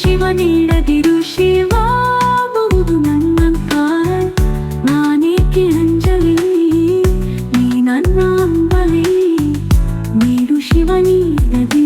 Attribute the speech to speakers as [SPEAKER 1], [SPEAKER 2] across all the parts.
[SPEAKER 1] ಶಿವ ನೀಡದಿರು ಶಿವ ಬಹುದು ನನ್ನ ಕಾರಣ ನಾನೇಕೆ ಅಂಜಲಿ ನೀ ನನ್ನ ಅಂಬಲಿ ನೀಡು ಶಿವ ನೀಡದಿರು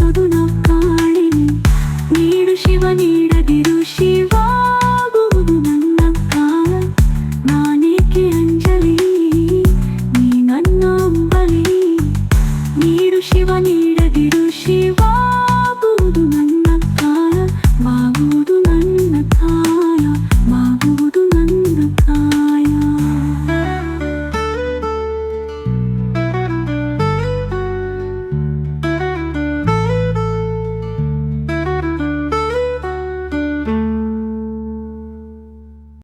[SPEAKER 1] ಸುದುನ ಕಾಣಿನಿ ನೀಡು ಶಿವ ನೀಡ